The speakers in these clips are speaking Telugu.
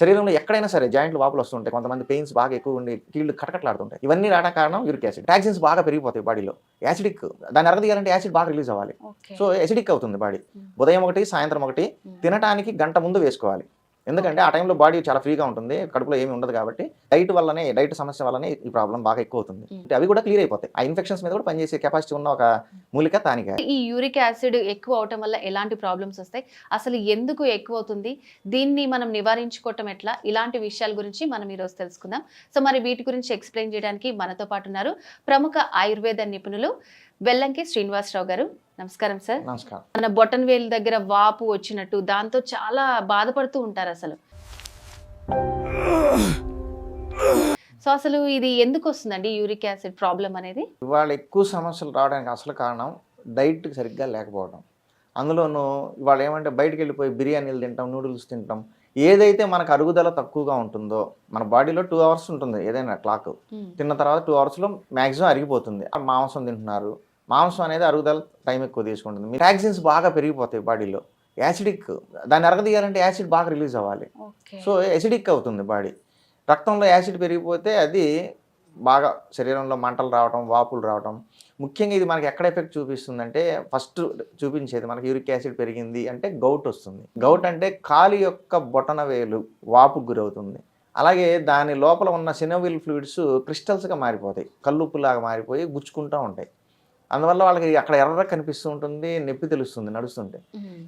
శరీరంలో ఎక్కడైనా సరే జాయింట్లు వాపులు వస్తుంటాయి. కొంతమంది పెయిన్స్ బాగా ఎక్కువ ఉండి కీళ్ళు కటకట్లాడుతుంటాయి. ఇవన్నీ రావడానికి కారణం యూరిక్ యాసిడ్. టాక్సిన్స్ బాగా పెరిగిపోతాయి బాడీలో. యాసిడిక్ దాన్ని అరగదీయాలంటే యాసిడ్ బాగా రిలీజ్ అవ్వాలి. సో ఎసిడిక్ అవుతుంది బాడీ. Hmm. ఉదయం ఒకటి సాయంత్రం ఒకటి Hmm. తినటానికి గంట ముందు వేసుకోవాలి. ఎందుకంటే ఆ టైంలో బాడీ చాలా ఫ్రీగా ఉంటుంది కడుపులో ఏమీ ఉండదు కాబట్టి డైట్ వల్లనే డైట్ సమస్య వల్లనే ఈ ప్రాబ్లం బాగా ఎక్కువ అవుతుంది. అంటే అవి కూడా క్లియర్ అయిపోతాయి. ఆ ఇన్ఫెక్షన్స్ మీద కూడా పనిచేసే కెపాసిటీ ఉన్న ఒక మూలిక తానిక. ఈ యూరిక్ యాసిడ్ ఎక్కువ అవటం వల్ల ఎలాంటి ప్రాబ్లమ్స్ వస్తాయి? అసలు ఎందుకు ఎక్కువ అవుతుంది? దీన్ని మనం నివారించుకోవటం ఎట్లా? ఇలాంటి విషయాల గురించి మనం ఈరోజు తెలుసుకుందాం. సో మరి వీటి గురించి ఎక్స్ప్లెయిన్ చేయడానికి మనతో పాటు ఉన్నారు ప్రముఖ ఆయుర్వేద నిపుణులు వెల్లంకి శ్రీనివాసరావు గారు. నమస్కారం సార్. నమస్కారం. మన బొటన్ వేలు దగ్గర వాపు వచ్చినట్టు దాంతో చాలా బాధపడుతూ ఉంటారు అసలు. సో అసలు ఇది ఎందుకు వస్తుందండి యూరిక్ యాసిడ్ ప్రాబ్లం అనేది? ఇవాళ ఎక్కువ సమస్యలు రావడానికి అసలు కారణం డైట్ సరిగ్గా లేకపోవడం. అందులోనూ ఇవాళ ఏమంటే బయటికి వెళ్ళిపోయి బిర్యానీలు తింటాం నూడిల్స్ తింటాం. ఏదైతే మనకు అరుగుదల తక్కువగా ఉంటుందో మన బాడీలో టూ అవర్స్ ఉంటుంది ఏదైనా క్లాక్. తిన్న తర్వాత టూ అవర్స్లో మ్యాక్సిమం అరిగిపోతుంది. మాంసం తింటున్నారు మాంసం అనేది అరుగుదల టైం ఎక్కువ తీసుకుంటుంది. టాక్సిన్స్ బాగా పెరిగిపోతాయి బాడీలో. యాసిడిక్ దాన్ని అరగదీయాలంటే యాసిడ్ బాగా రిలీజ్ అవ్వాలి. సో ఎసిడిక్ అవుతుంది బాడీ. రక్తంలో యాసిడ్ పెరిగిపోతే అది బాగా శరీరంలో మంటలు రావడం వాపులు రావడం ముఖ్యంగా ఇది మనకి ఎక్కడ ఎఫెక్ట్ చూపిస్తుందంటే ఫస్ట్ చూపించేది మనకి యూరిక్ యాసిడ్ పెరిగింది అంటే గౌట్ వస్తుంది. గౌట్ అంటే కాలు యొక్క బొటన వేలు వాపుకు గురవుతుంది. అలాగే దాని లోపల ఉన్న సినోవిల్ ఫ్లూయిడ్స్ క్రిస్టల్స్గా మారిపోతాయి. కల్లుప్పులాగా మారిపోయి గుచ్చుకుంటూ ఉంటాయి. అందువల్ల వాళ్ళకి అక్కడ ఎర్ర కనిపిస్తూ ఉంటుంది నొప్పి తెలుస్తుంది నడుస్తుంటే.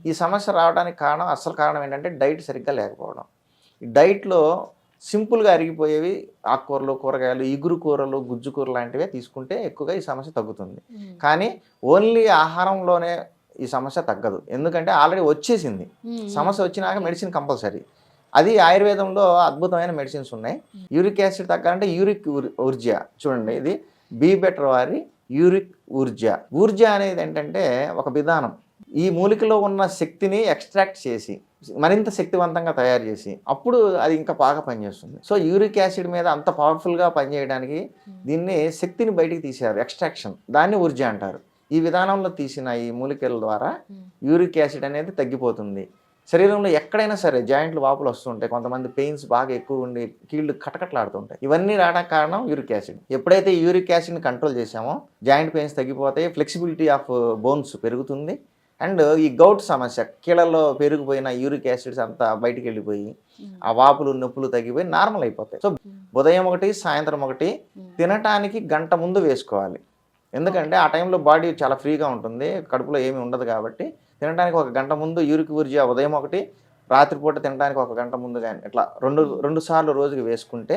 ఈ సమస్య రావడానికి కారణం అసలు కారణం ఏంటంటే డైట్ సరిగ్గా లేకపోవడం. ఈ డైట్లో సింపుల్గా అరిగిపోయేవి ఆకుకూరలు కూరగాయలు ఇగురు కూరలు గుజ్జు కూర లాంటివే తీసుకుంటే ఎక్కువగా ఈ సమస్య తగ్గుతుంది. కానీ ఓన్లీ ఆహారంలోనే ఈ సమస్య తగ్గదు. ఎందుకంటే ఆల్రెడీ వచ్చేసింది. సమస్య వచ్చినాక మెడిసిన్ కంపల్సరీ. అది ఆయుర్వేదంలో అద్భుతమైన మెడిసిన్స్ ఉన్నాయి. యూరిక్ యాసిడ్ తగ్గాలంటే యూరిక్ ఊర్- ఊర్జా చూడండి ఇది బీ బెటర్ వారి యూరిక్ ఊర్జా. ఊర్జా అనేది ఏంటంటే ఒక విధానం. ఈ మూలికలో ఉన్న శక్తిని ఎక్స్ట్రాక్ట్ చేసి మరింత శక్తివంతంగా తయారు చేసి అప్పుడు అది ఇంకా బాగా పనిచేస్తుంది. సో యూరిక్ యాసిడ్ మీద అంత పవర్ఫుల్గా పనిచేయడానికి దీన్ని శక్తిని బయటికి తీశారు. ఎక్స్ట్రాక్షన్. దాన్ని ఊర్జా అంటారు. ఈ విధానంలో తీసిన ఈ మూలికల ద్వారా ఉమ్, యూరిక్ యాసిడ్ అనేది తగ్గిపోతుంది. శరీరంలో ఎక్కడైనా సరే జాయింట్లు వాపులు వస్తుంటాయి కొంతమంది పెయిన్స్ బాగా ఎక్కువ ఉండి కీళ్ళు కటకట్లాడుతుంటాయి ఇవన్నీ రావడానికి కారణం యూరిక్ యాసిడ్. ఎప్పుడైతే యూరిక్ యాసిడ్ని కంట్రోల్ చేసామో జాయింట్ పెయిన్స్ తగ్గిపోతాయి ఫ్లెక్సిబిలిటీ ఆఫ్ బోన్స్ పెరుగుతుంది. అండ్ ఈ గౌట్ సమస్య కీళ్ళలో పెరిగిపోయిన యూరిక్ యాసిడ్స్ అంతా బయటికి వెళ్ళిపోయి ఆ వాపులు నొప్పులు తగ్గిపోయి నార్మల్ అయిపోతాయి. సో ఉదయం ఒకటి సాయంత్రం ఒకటి తినటానికి గంట ముందు వేసుకోవాలి. ఎందుకంటే ఆ టైంలో బాడీ చాలా ఫ్రీగా ఉంటుంది కడుపులో ఏమీ ఉండదు కాబట్టి తినడానికి ఒక గంట ముందు యూరిక్ ఊర్జా ఉదయం ఒకటి రాత్రిపూట తినడానికి ఒక గంట ముందు కానీ ఇట్లా రెండు రెండు సార్లు రోజుకి వేసుకుంటే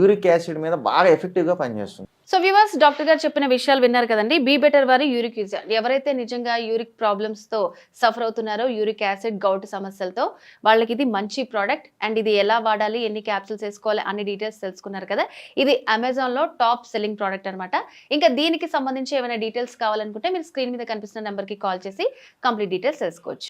యూరిక్ యాసిడ్ మీద బాగా ఎఫెక్టివ్గా పనిచేస్తుంది. సో వ్యూవర్స్ డాక్టర్ గారు చెప్పిన విషయాలు విన్నారు కదండి. బీ బెటర్ వారి యూరిక్ యూజ్ ఎవరైతే నిజంగా యూరిక్ ప్రాబ్లమ్స్తో సఫర్ అవుతున్నారో యూరిక్ యాసిడ్ గౌట్ సమస్యలతో వాళ్ళకి ఇది మంచి ప్రోడక్ట్. అండ్ ఇది ఎలా వాడాలి ఎన్ని క్యాప్సూల్స్ వేసుకోవాలి అన్ని డీటెయిల్స్ తెలుసుకున్నారు కదా. ఇది అమెజాన్లో టాప్ సెల్లింగ్ ప్రోడక్ట్ అన్నమాట. ఇంకా దీనికి సంబంధించి ఏమైనా డీటెయిల్స్ కావాలనుకుంటే మీరు స్క్రీన్ మీద కనిపిస్తున్న నెంబర్కి కాల్ చేసి కంప్లీట్ డీటెయిల్స్ తెలుసుకోవచ్చు.